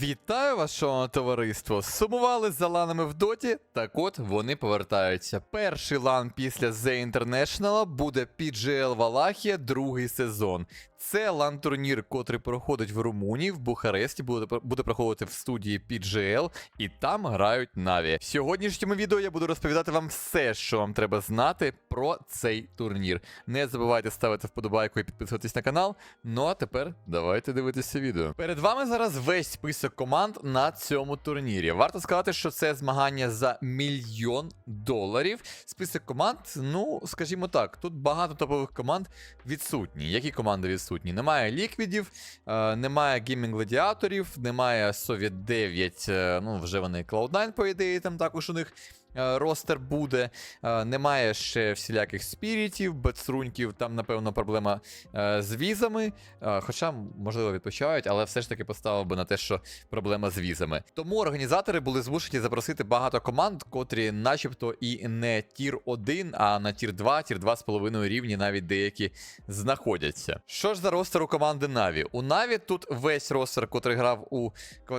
Вітаю вас, шановне товариство! Сумували за ланами в доті? Так от вони повертаються. Перший лан після The International буде PGL Валахія, другий сезон. Це лан-турнір, котрий проходить в Румунії, в Бухаресті, буде, буде проходити в студії PGL, і там грають Наві. В сьогоднішньому відео я буду розповідати вам все, що вам треба знати про цей турнір. Не забувайте ставити вподобайку і підписуватись на канал. Ну а тепер давайте дивитися відео. Перед вами зараз весь список команд на цьому турнірі. Варто сказати, що це змагання за мільйон доларів. Список команд, ну скажімо так, тут багато топових команд відсутні. Які команди відсутні? Немає ліквідів, е, немає геймінг гладіаторів, немає Совіт 9, е, ну вже вони Cloud9, по ідеї, там також у них. Е, Ростер буде, Е, немає ще всіляких спірітів, бетсруньків, там, напевно, проблема е, з візами. Хоча, можливо, відпочивають, але все ж таки поставив би на те, що проблема з візами. Тому організатори були змушені запросити багато команд, котрі, начебто, і не тір 1, а на тір 2, тір 2,5 рівні навіть деякі знаходяться. Що ж за ростер у команди Наві? У Наві тут весь ростер, котрий грав у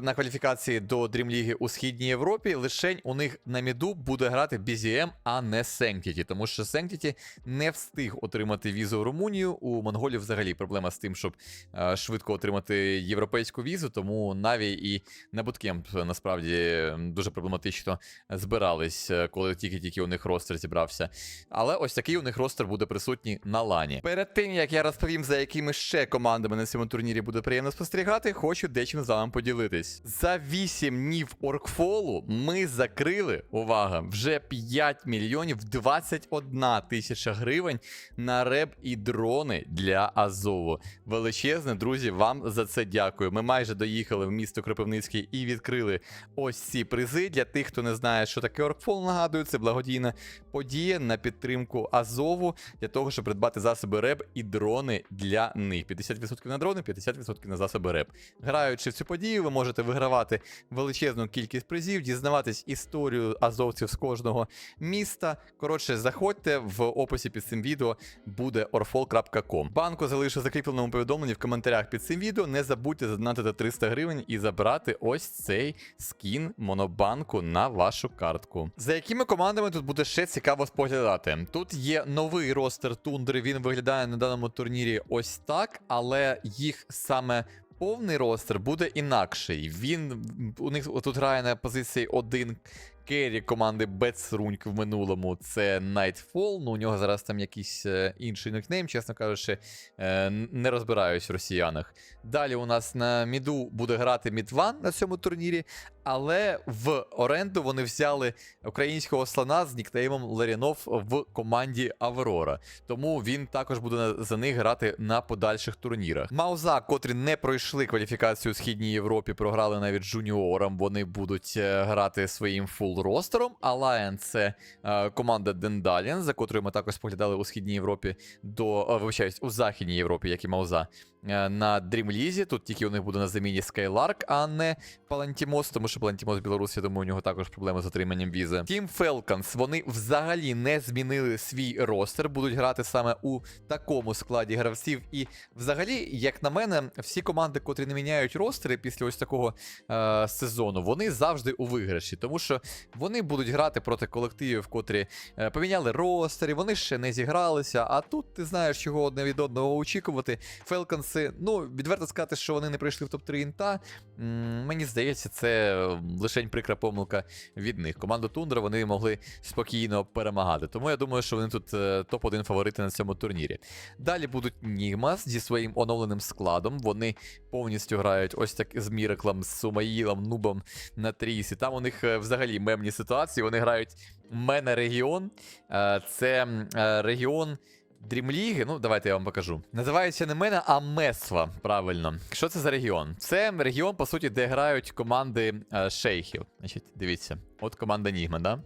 на кваліфікації до Дрімліги у Східній Європі. Лишень у них на міду буде грати BZM, а не Sanctity, тому що Sanctity не встиг отримати візу в Румунію. У монголів взагалі проблема з тим, щоб е, швидко отримати європейську візу, тому Наві і на буткемп насправді дуже проблематично збирались, е, коли тільки-тільки у них ростер зібрався. Але ось такий у них ростер буде присутній на лані. Перед тим як я розповім, за якими ще командами на цьому турнірі буде приємно спостерігати, хочу дечим з вами поділитись. За 8 днів оркфолу ми закрили, увага, вже 5 мільйонів 21 тисяча гривень на реб і дрони для Азову. Величезне, друзі, вам за це дякую. Ми майже доїхали в місто Кропивницький і відкрили ось ці призи. Для тих, хто не знає, що таке оркфол, нагадую, це благодійна подія на підтримку Азову для того, щоб придбати засоби РЕБ і дрони для них. 50% на дрони, 50% на засоби РЕБ. Граючи в цю подію, ви можете вигравати величезну кількість призів, дізнаватись історію азовців з кожного міста. Коротше, заходьте в описі під цим відео буде orfol.com. Банку залишу закріпленому повідомленні в коментарях під цим відео. Не забудьте задонатити 300 гривень і забрати ось цей скін монобанку на вашу картку. За якими командами тут буде ще цікаво споглядати? Тут є новий ростер тундри. Він виглядає на даному турнірі ось так, але їх саме. Повний ростер буде інакший. Він у них тут грає на позиції 1 керрі команди Бетсруньк в минулому. Це Nightfall. Ну, у нього зараз там якийсь е, інший никнейм, чесно кажучи, е, не розбираюсь в росіянах. Далі у нас на міду буде грати Мідван на цьому турнірі, але в оренду вони взяли українського слона з нікнеймом Ларінов в команді Аврора. Тому він також буде за них грати на подальших турнірах. Мауза, котрі не пройшли кваліфікацію у Східній Європі, програли навіть жуніорам. Вони будуть е, грати своїм фул ростером. Alliance – це е, команда Дендалін, за котрою ми також споглядали у Східній Європі до е, вибачаюсь, у Західній Європі, як і Мауза. Е, На Дрімлізі. Тут тільки у них буде на заміні Skylark, а не Палантімос, тому що Палантімос Білорус, я думаю, у нього також проблеми з отриманням візи. Team Falcons, вони взагалі не змінили свій ростер, будуть грати саме у такому складі гравців. І взагалі, як на мене, всі команди, котрі не міняють ростери після ось такого е, сезону, вони завжди у виграші, тому що вони будуть грати проти колективів, котрі е, поміняли ростери, вони ще не зігралися. А тут ти знаєш, чого одне від одного очікувати. Фелконси, ну відверто сказати, що вони не прийшли в топ-3 інта. Мені здається, це лишень прикра помилка від них. Команду Тундра вони могли спокійно перемагати. Тому я думаю, що вони тут е, топ-1 фаворити на цьому турнірі. Далі будуть Нігмас зі своїм оновленим складом. Вони повністю грають ось так з Міреклом, з Сумаїлом, Нубом на трійсі. Там у них е, взагалі мемні ситуації. Вони грають мене регіон. Е, Це регіон. Дрімліги, ну давайте я вам покажу. Називається не мене, а Месва. Правильно. Що це за регіон? Це регіон, по суті, де грають команди е, шейхів. Значить, дивіться, от команда Нігма, да?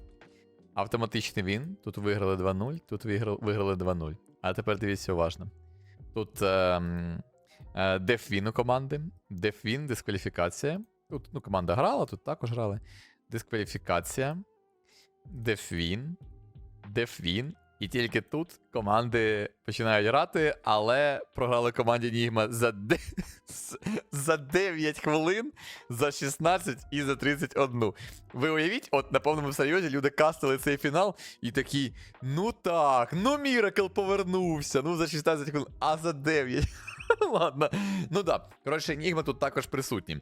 Автоматичний він. Тут виграли 2-0, тут виграли, виграли 2-0. А тепер дивіться уважно. Тут ем, е, Дефвін у команди. Дефвін, дискваліфікація. Тут ну, команда грала, тут також грали. Дискваліфікація. Дефвін. Дефвін. І тільки тут команди починають грати, але програли команді Нігма за, де... за 9 хвилин, за 16 і за 31. Ви уявіть, от на повному серйозі люди кастили цей фінал і такі: ну так, ну Міракл повернувся, ну за 16 хвилин, а за 9. Ладно. Ну да. Коротше, Нігма тут також присутні.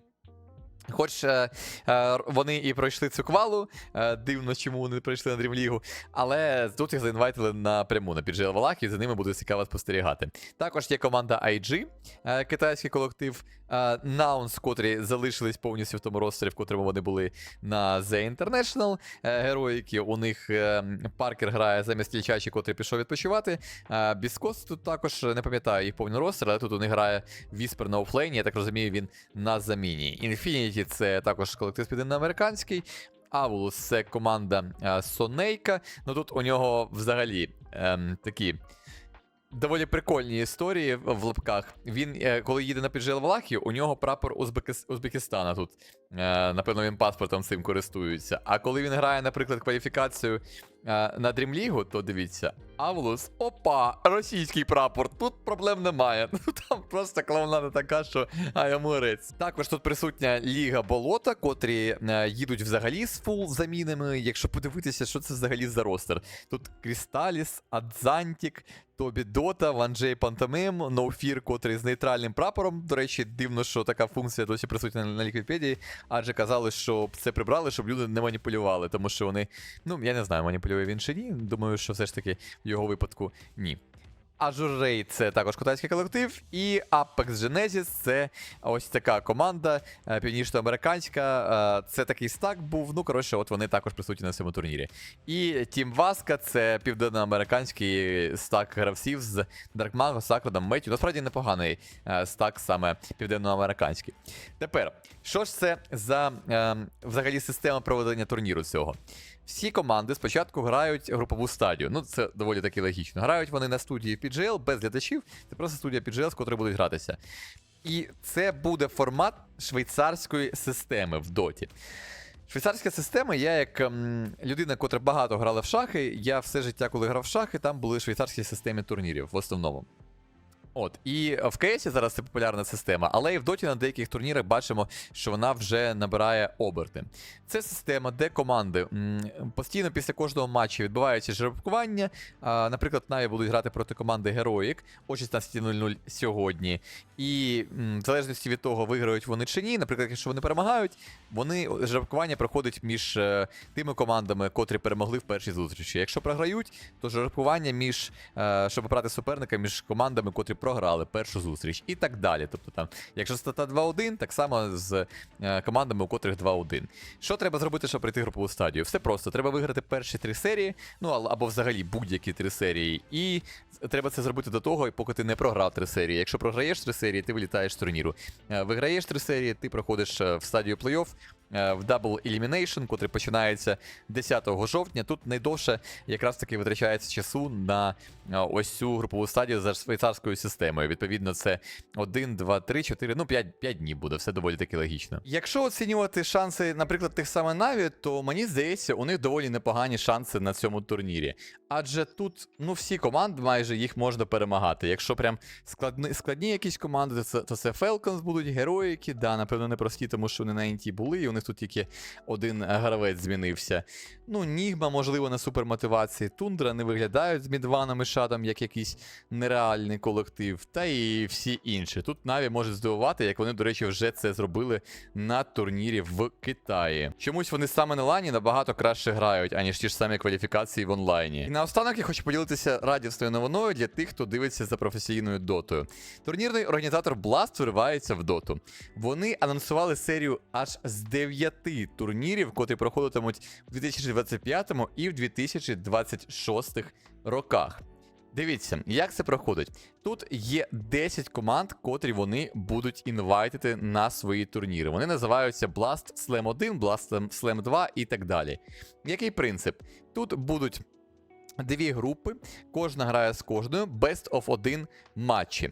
Хоч е, е, вони і пройшли цю квалу, е, дивно, чому вони пройшли на Дрімлігу, але тут їх заінвайтили напряму на Валахі, і за ними буде цікаво спостерігати. Також є команда IG, е, китайський колектив, е, Nouns, котрі залишились повністю в тому ростері, в котрому вони були на The International. Е, героїки, у них е, Паркер грає замість Лічачі, котрий пішов відпочивати. Е, Біскос тут також не пам'ятаю їх повний ростер, але тут у них грає Віспер на офлейні, я так розумію, він на заміні. Infinity це також колектив південноамериканський. Авулус це команда е, Сонейка. Ну тут у нього взагалі ем, такі. Доволі прикольні історії в лапках. Він, е, коли їде на піджел Валахію, у нього прапор Узбекис... Узбекистана тут. Е, напевно, він паспортом цим користується. А коли він грає, наприклад, кваліфікацію е, на Дрімлігу, то дивіться, Авулус, опа, російський прапор. Тут проблем немає. Ну там просто клоунада така, що аяморець. Також тут присутня Ліга Болота, котрі е, їдуть взагалі з фул замінами. Якщо подивитися, що це взагалі за ростер. Тут Крісталіс, Адзантік, Тобі Дота, Ванджей Пантомим, Ноуфір, котрий з нейтральним прапором. До речі, дивно, що така функція досі присутня на Ліквідпедії, адже казали, що це прибрали, щоб люди не маніпулювали, тому що вони, ну я не знаю, маніпулює він чи ні. Думаю, що все ж таки в його випадку ні. Ажурей це також китайський колектив, і Apex Genesis це ось така команда е, північноамериканська. е, Це такий стак був. Ну, коротше, от вони також присутні на цьому турнірі. І Team Васка це південноамериканський стак гравців з Даркмаго, Сакрадом, Меттю. Насправді непоганий е, стак саме південноамериканський. Тепер, що ж це за е, взагалі система проведення турніру цього? Всі команди спочатку грають групову стадію. Ну, це доволі таки логічно. Грають вони на студії PGL без глядачів. Це просто студія PGL, з котрої будуть гратися. І це буде формат швейцарської системи в доті. Швейцарська система, я як ем, людина, котра багато грала в шахи, я все життя, коли грав в шахи, там були швейцарські системи турнірів в основному. От, і в КСі зараз це популярна система, але і в доті на деяких турнірах бачимо, що вона вже набирає оберти. Це система, де команди постійно після кожного матчу відбувається жеребкування. Наприклад, Наві будуть грати проти команди Героїк о 16.00 сьогодні. І в залежності від того, виграють вони чи ні, наприклад, якщо вони перемагають, вони жеребкування проходить між е, тими командами, котрі перемогли в першій зустрічі. Якщо програють, то жеребкування між, е, щоб обрати суперника між командами, котрі програли першу зустріч, і так далі. Тобто там, якщо стата 2-1, так само з е, командами, у котрих 2-1. Що треба зробити, щоб пройти групову стадію? Все просто, треба виграти перші три серії, ну або взагалі будь-які три серії. І треба це зробити до того, поки ти не програв три серії. Якщо програєш три серії, ти вилітаєш з турніру. Е, Виграєш три серії, ти проходиш е, в стадію плей-офф. Е, В Double Elimination, котрий починається 10 жовтня. Тут найдовше якраз таки витрачається часу на е, ось цю групову стадію за швейцарською системою. Відповідно, це 1, 2, 3, 4, ну 5, 5 днів буде, все доволі таки логічно. Якщо оцінювати шанси, наприклад, тих саме Наві, то мені здається, у них доволі непогані шанси на цьому турнірі. Адже тут ну всі команди майже їх можна перемагати. Якщо прям складні, складні якісь команди, то це, то це Falcons будуть героїки, да, напевно, непрості, тому що вони на інті були, і у них тут тільки один гравець змінився. Ну, Нігма, можливо, на супермотивації. Тундра не виглядають з Мідваном і Шадом як якийсь нереальний колектив, та і всі інші. Тут Наві може здивувати, як вони, до речі, вже це зробили на турнірі в Китаї. Чомусь вони саме на лані набагато краще грають, аніж ті ж самі кваліфікації в онлайні. Наостанок я хочу поділитися радісною новиною для тих, хто дивиться за професійною дотою. Турнірний організатор Blast виривається в доту. Вони анонсували серію аж з 9 турнірів, котрі проходитимуть в 2025 і в 2026 роках. Дивіться, як це проходить. Тут є 10 команд, котрі вони будуть інвайтити на свої турніри. Вони називаються Blast Slam 1, Blast Slam 2 і так далі. Який принцип? Тут будуть дві групи, кожна грає з кожною, best of 1 матчі.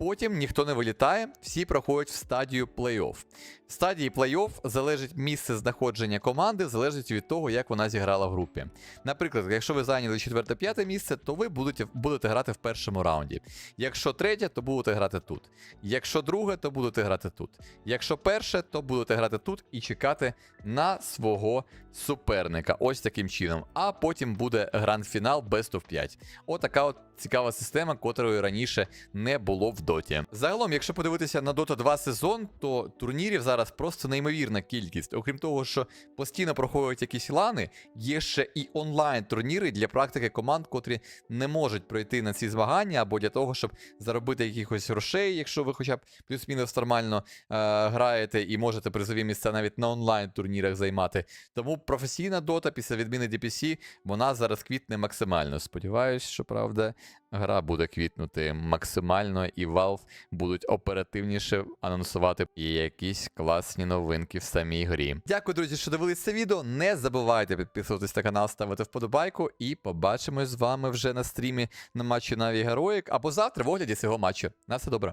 Потім ніхто не вилітає, всі проходять в стадію плей-офф. В стадії плей-офф залежить місце знаходження команди, залежить від того, як вона зіграла в групі. Наприклад, якщо ви зайняли 4-5 місце, то ви будете, будете грати в першому раунді. Якщо третє, то будете грати тут. Якщо друге, то будете грати тут. Якщо перше, то будете грати тут і чекати на свого суперника. Ось таким чином. А потім буде гранд-фінал Best of 5. Отака от цікава система, котрої раніше не було в доті. Загалом, якщо подивитися на Dota 2 сезон, то турнірів зараз просто неймовірна кількість. Окрім того, що постійно проходять якісь лани, є ще і онлайн-турніри для практики команд, котрі не можуть пройти на ці змагання, або для того, щоб заробити якихось грошей, якщо ви хоча б плюс-мінус нормально е, граєте і можете призові місця навіть на онлайн-турнірах займати. Тому професійна дота після відміни DPC, вона зараз квітне максимально. Сподіваюсь, що правда, гра буде квітнути максимально, і Valve будуть оперативніше анонсувати якісь класні новинки в самій грі. Дякую, друзі, що дивились це відео. Не забувайте підписуватись на канал, ставити вподобайку, і побачимось з вами вже на стрімі на матчі Наві Героїк або завтра в огляді цього матчу. На все добре.